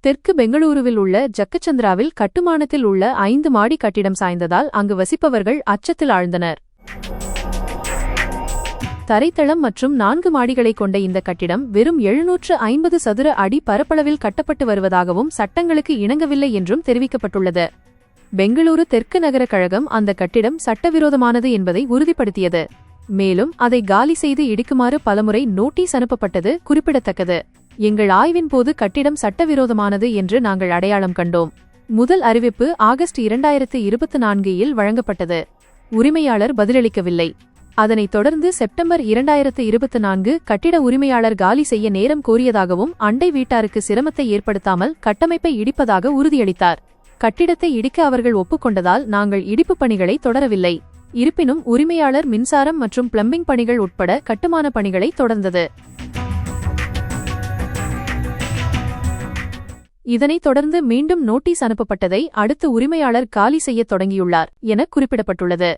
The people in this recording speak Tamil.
தெற்கு பெங்களூருவில் உள்ள ஜக்கச்சந்திராவில் கட்டுமானத்தில் உள்ள ஐந்து மாடி கட்டிடம் சாய்ந்ததால் அங்கு வசிப்பவர்கள் அச்சத்தில் ஆழ்ந்தனர். தரைத்தளம் மற்றும் நான்கு மாடிகளை கொண்ட இந்த கட்டிடம் வெறும் எழுநூற்று ஐம்பது சதுர அடி பரப்பளவில் கட்டப்பட்டு வருவதாகவும் சட்டங்களுக்கு இணங்கவில்லை என்றும் தெரிவிக்கப்பட்டுள்ளது. பெங்களூரு தெற்கு நகர கழகம் அந்த கட்டிடம் சட்டவிரோதமானது என்பதை உறுதிப்படுத்தியது. மேலும் அதை காலி செய்து இடிக்குமாறு பலமுறை நோட்டீஸ் அனுப்பப்பட்டது குறிப்பிடத்தக்கது. எங்கள் ஆய்வின் போது கட்டிடம் சட்டவிரோதமானது என்று நாங்கள் அடையாளம் கண்டோம். முதல் அறிவிப்பு ஆகஸ்ட் இரண்டாயிரத்து இருபத்தி நான்கு இல் வழங்கப்பட்டது. உரிமையாளர் பதிலளிக்கவில்லை. அதனைத் தொடர்ந்து செப்டம்பர் இரண்டாயிரத்து இருபத்தி நான்கு கட்டிட உரிமையாளர் காலி செய்ய நேரம் கோரியதாகவும் அண்டை வீட்டாருக்கு சிரமத்தை ஏற்படுத்தாமல் கட்டமைப்பை இடிப்பதாக உறுதியளித்தார். கட்டிடத்தை இடிக்க அவர்கள் ஒப்புக்கொண்டதால் நாங்கள் இடிப்புப் பணிகளை தொடரவில்லை. இருப்பினும் உரிமையாளர் மின்சாரம் மற்றும் பிளம்பிங் பணிகள் உட்பட கட்டுமான பணிகளை தொடர்ந்தது. இதனைத் தொடர்ந்து மீண்டும் நோட்டீஸ் அனுப்பப்பட்டதை அடுத்து உரிமையாளர் காலி செய்யத் தொடங்கியுள்ளார் என குறிப்பிடப்பட்டுள்ளது.